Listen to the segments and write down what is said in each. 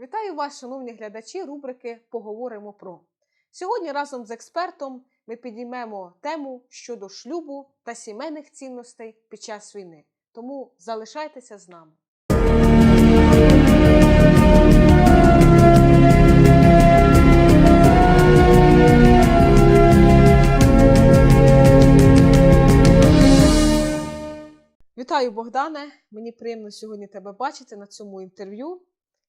Вітаю вас, шановні глядачі рубрики Поговоримо про. Сьогодні разом з експертом ми підіймемо тему щодо шлюбу та сімейних цінностей під час війни. Тому залишайтеся з нами. Вітаю, Богдане. Мені приємно сьогодні тебе бачити на цьому інтерв'ю.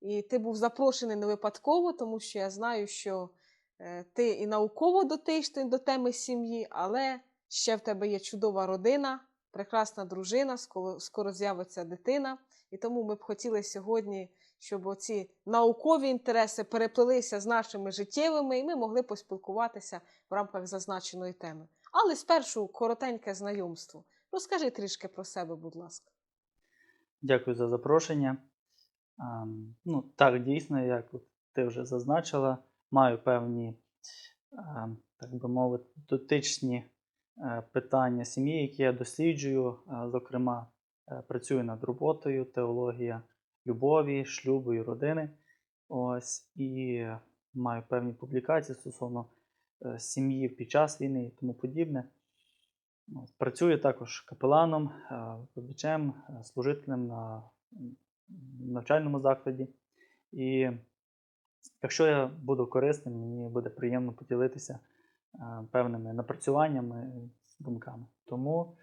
І ти був запрошений не випадково, тому що я знаю, що е, ти і науково дотичний до теми сім'ї, але ще в тебе є чудова родина, прекрасна дружина, скоро, скоро з'явиться дитина. І тому ми б хотіли сьогодні, щоб оці наукові інтереси переплилися з нашими життєвими, і ми могли поспілкуватися в рамках зазначеної теми. Але спершу коротеньке знайомство. Розкажи трішки про себе, будь ласка. Дякую за запрошення. Ну, так, дійсно, як ти вже зазначила, маю певні, ем, так би мовити, дотичні е, питання сім'ї, які я досліджую. Е, Зокрема, е, працюю над роботою, теологія любові, шлюбу і родини. Ось, і маю певні публікації стосовно сім'ї під час війни і тому подібне. Працюю також капеланом, викладачем, служителем на навчальному закладі. І якщо я буду корисним, мені буде приємно поділитися е, певними напрацюваннями, думками. Тому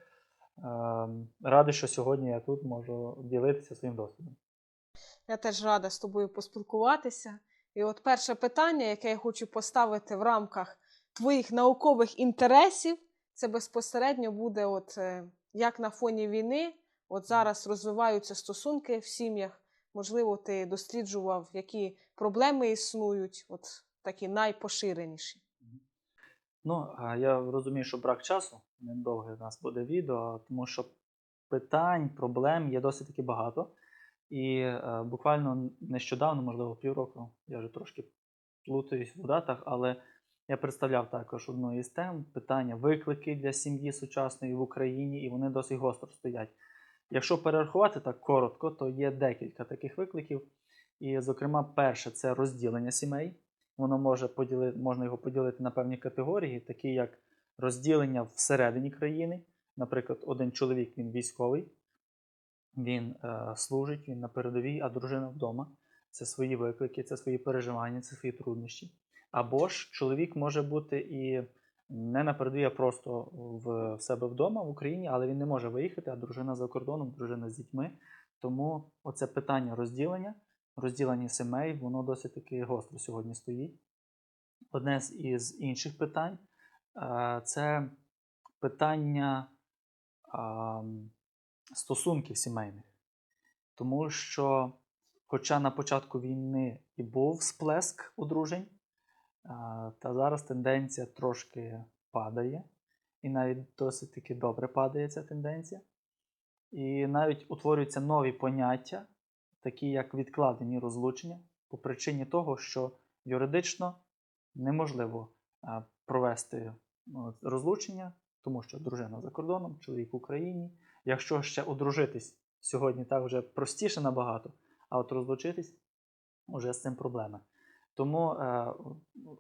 е, радий, що сьогодні я тут можу ділитися своїм досвідом. Я теж рада з тобою поспілкуватися. І от перше питання, яке я хочу поставити в рамках твоїх наукових інтересів, це безпосередньо буде, от е, як на фоні війни, от зараз розвиваються стосунки в сім'ях. Можливо, ти досліджував, які проблеми існують, от такі найпоширеніші. Ну, я розумію, що брак часу, недовге у нас буде відео, тому що питань, проблем є досить таки багато. І е, буквально нещодавно, можливо, півроку, я вже трошки плутаюсь в датах, але я представляв також одну із тем питання виклики для сім'ї сучасної в Україні, і вони досить гостро стоять. Якщо перерахувати так коротко, то є декілька таких викликів. І, зокрема, перше це розділення сімей. Воно може поділити, можна його поділити на певні категорії, такі як розділення всередині країни. Наприклад, один чоловік він військовий, він е, служить, він на передовій, а дружина вдома. Це свої виклики, це свої переживання, це свої труднощі. Або ж чоловік може бути і не на передовій, а просто в в себе вдома в Україні, але він не може виїхати, а дружина за кордоном, дружина з дітьми. Тому оце питання розділення, розділення сімей, воно досить таки гостро сьогодні стоїть. Одне з із інших питань е, це питання стосунків сімейних. Тому що, хоча на початку війни і був сплеск одружень, та зараз тенденція трошки падає, і навіть досить таки добре падає ця тенденція. І навіть утворюються нові поняття, такі як відкладені розлучення, по причині того, що юридично неможливо провести ну, розлучення, тому що дружина за кордоном, чоловік в Україні. Якщо ще одружитись сьогодні так вже простіше набагато, а от розлучитись вже з цим проблеми. Тому е,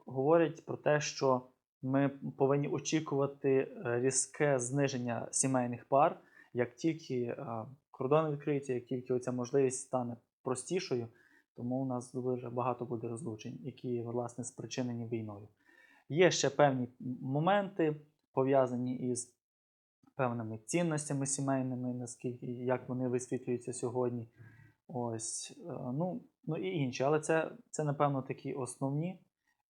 говорять про те, що ми повинні очікувати е, різке зниження сімейних пар, як тільки е, кордони відкриються, як тільки оця можливість стане простішою, тому у нас дуже багато буде розлучень, які власне спричинені війною. Є ще певні моменти, пов'язані із певними цінностями сімейними, наскільки як вони висвітлюються сьогодні. Ось, е, ну, ну і інші, але це, це напевно, такі основні.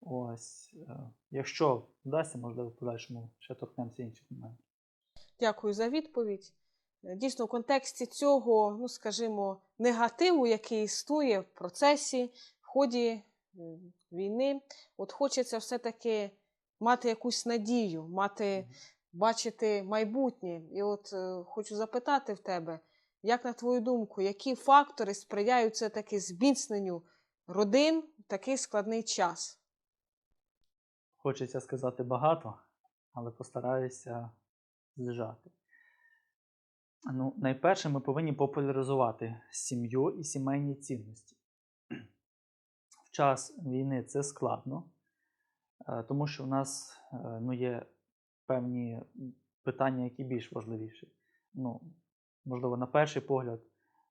Ось, е, якщо вдасться, можливо, в подальшому ще торкнемося інших моментів. Дякую за відповідь. Е, Дійсно, в контексті цього, ну скажімо, негативу, який існує в процесі, в ході війни, от хочеться все-таки мати якусь надію, мати, бачити майбутнє. І от хочу запитати в тебе, як на твою думку, які фактори сприяють все-таки зміцненню родин в такий складний час? Хочеться сказати багато, але постараюся зжати. Ну, найперше, ми повинні популяризувати сім'ю і сімейні цінності. В час війни це складно, е, тому що в нас е, ну, є певні питання, які більш важливіші. Ну, можливо, на перший погляд,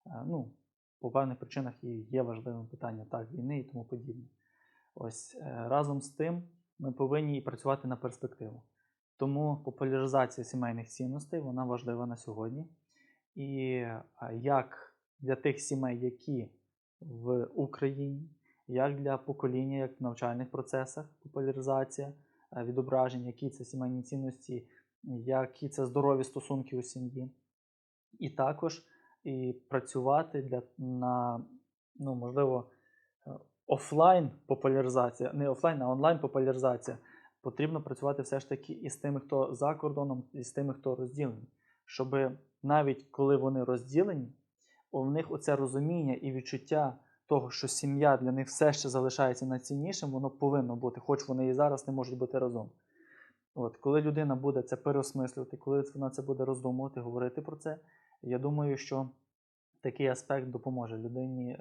е, ну, по певних причинах і є важливим питання так, війни і тому подібне. Ось е, разом з тим ми повинні і працювати на перспективу. Тому популяризація сімейних цінностей вона важлива на сьогодні. І як для тих сімей, які в Україні, як для покоління, як в навчальних процесах популяризація, е, відображення, які це сімейні цінності, які це здорові стосунки у сім'ї. І також і працювати для, на, ну, можливо, е, офлайн популяризація, не офлайн, а онлайн популяризація. Потрібно працювати все ж таки і з тими, хто за кордоном, і з тими, хто розділений. Щоб навіть коли вони розділені, у них оце розуміння і відчуття того, що сім'я для них все ще залишається найціннішим, воно повинно бути, хоч вони і зараз не можуть бути разом. От, коли людина буде це переосмислювати, коли вона це буде роздумувати, говорити про це, я думаю, що такий аспект допоможе людині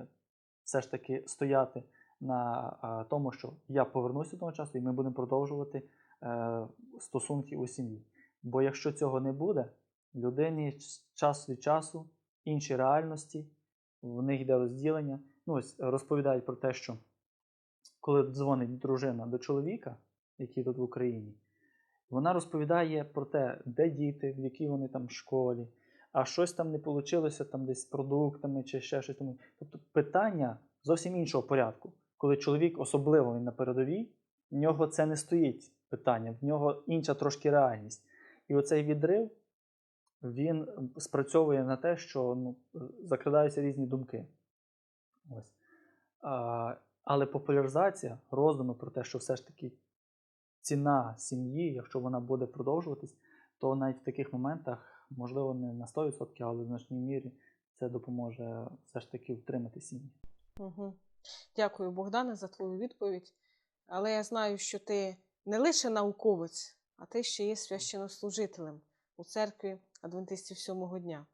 все ж таки стояти на тому, що я повернуся того часу, і ми будемо продовжувати е, стосунки у сім'ї. Бо якщо цього не буде, людині час від часу інші реальності, в них йде розділення. Ну, ось розповідають про те, що коли дзвонить дружина до чоловіка, який тут в Україні, вона розповідає про те, де діти, в якій вони там школі, а щось там не вийшло там десь з продуктами чи ще щось тому. Тобто питання зовсім іншого порядку. Коли чоловік, особливо він на передовій, в нього це не стоїть питання, в нього інша трошки реальність. І оцей відрив він спрацьовує на те, що ну, закрадаються різні думки. Ось. А, але популяризація, роздуми про те, що все ж таки ціна сім'ї, якщо вона буде продовжуватись, то навіть в таких моментах, можливо, не на 100%, але в значній мірі це допоможе все ж таки втримати сім'ї. Угу. Дякую, Богдане, за твою відповідь. Але я знаю, що ти не лише науковець, а ти ще є священнослужителем у церкві Адвентистів сьомого дня.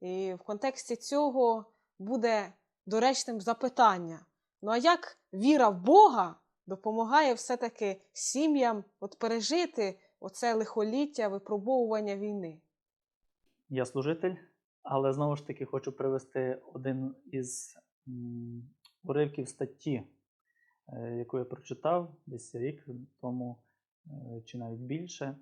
І в контексті цього буде доречним запитання: ну а як віра в Бога допомагає все-таки сім'ям от пережити оце лихоліття, випробовування війни? Я служитель, але знову ж таки хочу привести один із уривків статті, е, яку я прочитав десь рік тому, е, чи навіть більше.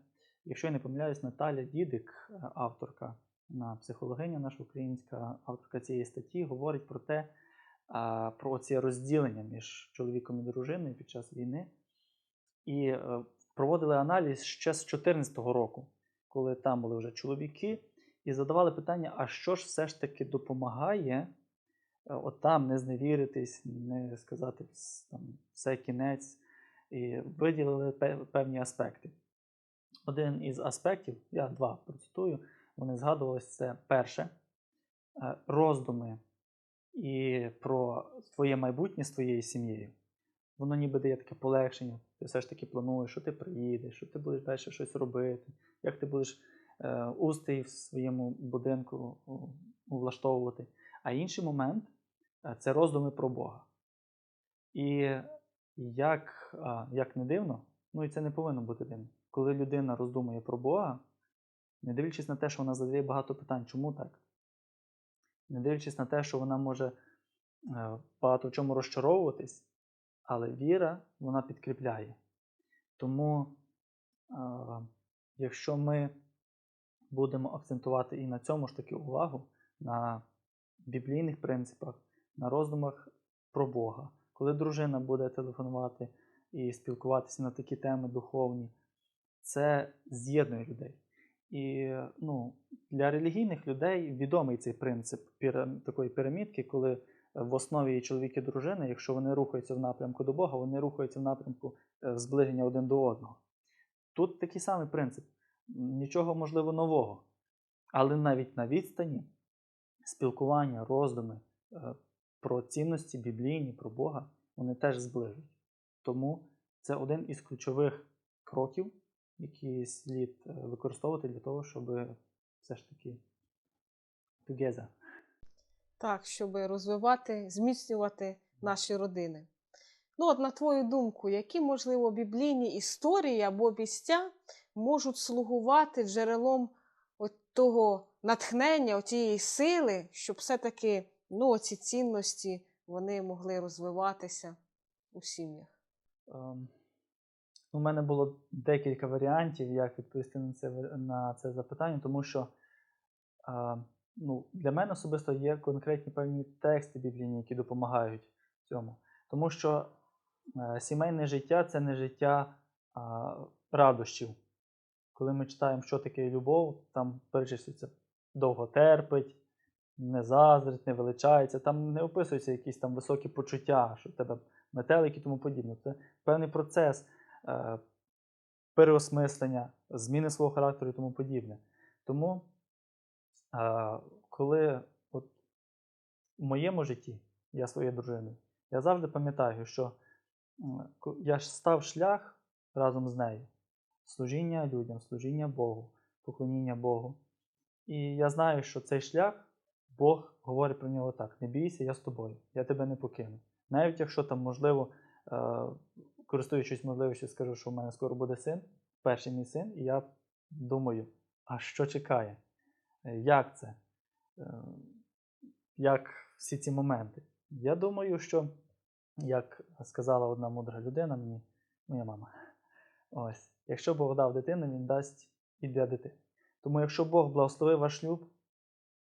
Якщо я не помиляюсь, Наталя Дідик, е, авторка на психологиня наша українська, авторка цієї статті, говорить про те, про ці розділення між чоловіком і дружиною під час війни. І проводили аналіз ще з 2014 року, коли там були вже чоловіки, і задавали питання: а що ж все ж таки допомагає е, от там не зневіритись, не сказати «Вс- там, все кінець, і виділили певні аспекти. Один із аспектів, я два процитую, вони згадувалися, це перше е, роздуми і про твоє майбутнє з твоєю сім'єю. Воно ніби дає таке полегшення. Ти все ж таки плануєш, що ти приїдеш, що ти будеш далі щось робити, як ти будеш устрій в своєму будинку у- влаштовувати. А інший момент е, це роздуми про Бога. І як, як не дивно, ну і це не повинно бути дивно, коли людина роздумує про Бога, не дивлячись на те, що вона задає багато питань, чому так? Не дивлячись на те, що вона може е, багато в чому розчаровуватись, але віра вона підкріпляє. Тому, е, якщо ми будемо акцентувати і на цьому ж таки увагу, на біблійних принципах, на роздумах про Бога, коли дружина буде телефонувати і спілкуватися на такі теми духовні, це з'єднує людей. І ну, для релігійних людей відомий цей принцип такої пірамідки, коли в основі чоловік і дружина, якщо вони рухаються в напрямку до Бога, вони рухаються в напрямку е, зближення один до одного. Тут такий самий принцип. Нічого можливо нового. Але навіть на відстані спілкування, роздуми е, про цінності біблійні, про Бога, вони теж зближують. Тому це один із ключових кроків, які слід е, використовувати для того, щоб все ж таки together. Так, щоб розвивати, зміцнювати наші родини. Ну, от на твою думку, які, можливо, біблійні історії або місця можуть слугувати джерелом от того натхнення, тієї сили, щоб все-таки ну, оці цінності вони могли розвиватися у сім'ях? Ем, У мене було декілька варіантів, як відповісти на це, на це запитання, тому що а, ну, для мене особисто є конкретні певні тексти біблійні, які допомагають цьому. Тому що е, сімейне життя це не життя радощів. Коли ми читаємо, що таке любов, там перечислюється довго терпить, не заздрить, не величається, там не описуються якісь там високі почуття, що в тебе метелики і тому подібне. Це певний процес е, переосмислення, зміни свого характеру і тому подібне. Тому, е, коли от в моєму житті я своєю дружиною, я завжди пам'ятаю, що я став шлях разом з нею. Служіння людям, служіння Богу, поклоніння Богу. І я знаю, що цей шлях Бог говорить про нього так: не бійся, я з тобою, я тебе не покину. Навіть якщо там, можливо, е, користуючись можливістю, скажу, що в мене скоро буде син, перший мій син, і я думаю, а що чекає? Як це? Е, Як всі ці моменти? Я думаю, що, як сказала одна мудра людина мені, моя мама, ось, якщо Бог дав дитину, він дасть і для дитини. Тому якщо Бог благословив ваш шлюб,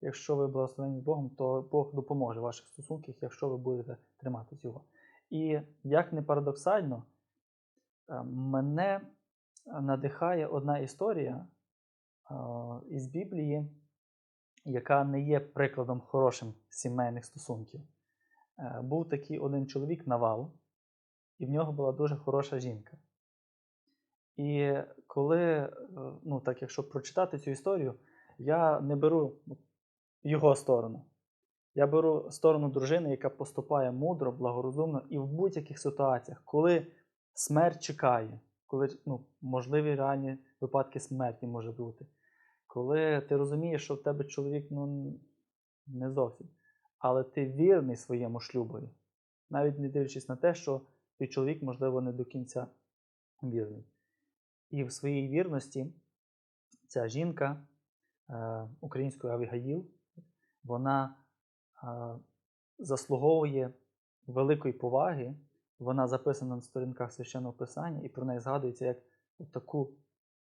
якщо ви благословені Богом, то Бог допоможе в ваших стосунках, якщо ви будете триматись його. І як не парадоксально, е, мене надихає одна історія е, із Біблії, яка не є прикладом хорошим сімейних стосунків. Е, Був такий один чоловік Навал, і в нього була дуже хороша жінка. І коли, е, ну так, якщо прочитати цю історію, я не беру його сторону. Я беру сторону дружини, яка поступає мудро, благорозумно і в будь-яких ситуаціях, коли смерть чекає, коли ну, можливі реальні випадки смерті може бути, коли ти розумієш, що в тебе чоловік ну, не зовсім, але ти вірний своєму шлюбові, навіть не дивлячись на те, що твій чоловік, можливо, не до кінця вірний. І в своїй вірності ця жінка е, українською Авігаїл, вона е, заслуговує великої поваги. Вона записана на сторінках священного писання, і про неї згадується як таку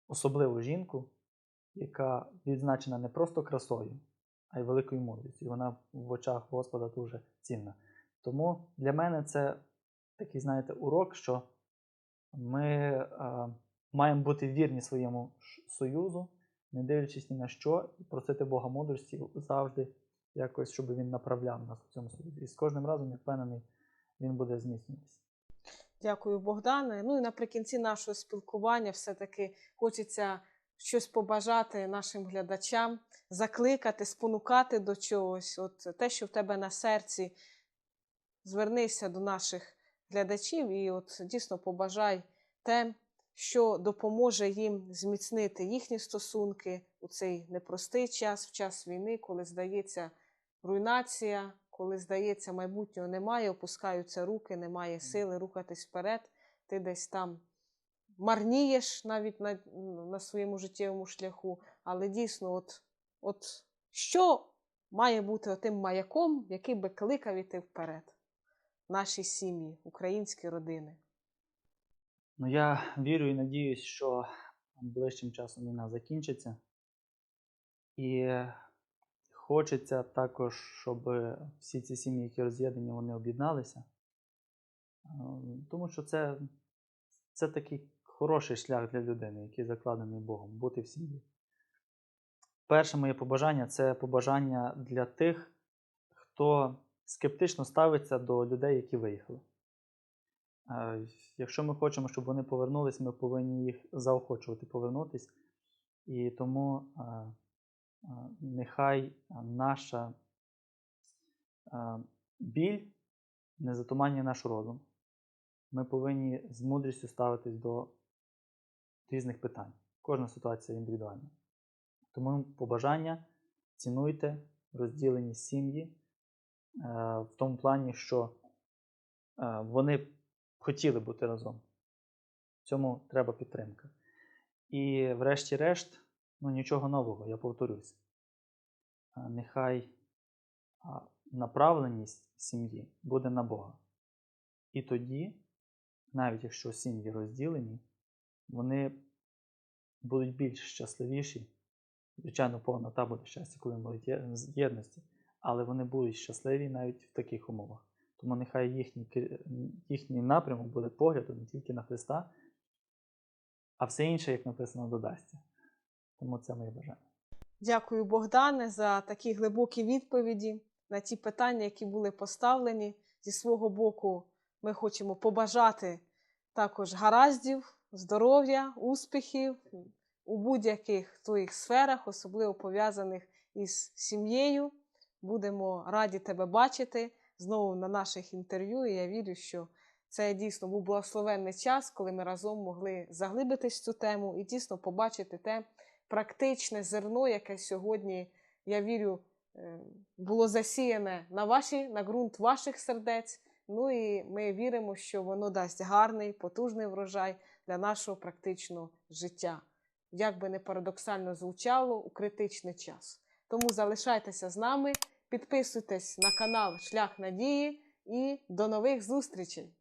особливу жінку, яка відзначена не просто красою, а й великою мудрістю. І вона в очах Господа дуже цінна. Тому для мене це такий, знаєте, урок, що ми е, маємо бути вірні своєму союзу, не дивлячись ні на що, і просити Бога мудрості завжди якось, щоб він направляв нас у цьому союзі. І з кожним разом, я впевнений, він буде зміцнюватися. Дякую, Богдане. Ну і наприкінці нашого спілкування все-таки хочеться щось побажати нашим глядачам, закликати, спонукати до чогось. От те, що в тебе на серці, звернися до наших глядачів і от дійсно побажай те, що допоможе їм зміцнити їхні стосунки у цей непростий час, в час війни, коли здається руйнація, коли здається, майбутнього немає, опускаються руки, немає сили рухатись вперед. Ти десь там марнієш навіть на, на своєму життєвому шляху, але дійсно, от, от що має бути тим маяком, який би кликав іти вперед? Наші сім'ї, українські родини. Ну, я вірю і надіюсь, що ближчим часом війна закінчиться. І хочеться також, щоб всі ці сім'ї, які роз'єднані, вони об'єдналися. Ем, Тому що це, це такий хороший шлях для людини, який закладений Богом, бути в сім'ї. Перше моє побажання це побажання для тих, хто скептично ставиться до людей, які виїхали. Якщо ми хочемо, щоб вони повернулись, ми повинні їх заохочувати повернутись. І тому нехай наша біль не затуманює наш розум. Ми повинні з мудрістю ставитись до різних питань. Кожна ситуація індивідуальна. Тому побажання цінуйте розділені сім'ї е, в тому плані, що е, вони хотіли бути разом. В цьому треба підтримка. І врешті-решт, ну нічого нового, я повторюсь. Нехай направленість сім'ї буде на Бога. І тоді, навіть якщо сім'ї розділені, вони будуть більш щасливіші. Звичайно, повнота буде щастя, коли є- з єдності, але вони будуть щасливі навіть в таких умовах. Тому нехай їхній, їхній напрямок буде поглядом не тільки на Христа, а все інше, як написано, додасться. Тому це моє бажання. Дякую, Богдане, за такі глибокі відповіді на ті питання, які були поставлені. Зі свого боку, ми хочемо побажати також гараздів, здоров'я, успіхів у будь-яких твоїх сферах, особливо пов'язаних із сім'єю. Будемо раді тебе бачити знову на наших інтерв'ю. І я вірю, що це дійсно був благословенний час, коли ми разом могли заглибитись в цю тему і дійсно побачити те практичне зерно, яке сьогодні, я вірю, е, було засіяне на ваші, на ґрунт ваших сердець. Ну і ми віримо, що воно дасть гарний, потужний врожай для нашого практичного життя. Як би не парадоксально звучало у критичний час. Тому залишайтеся з нами, підписуйтесь на канал Шлях Надії і до нових зустрічей!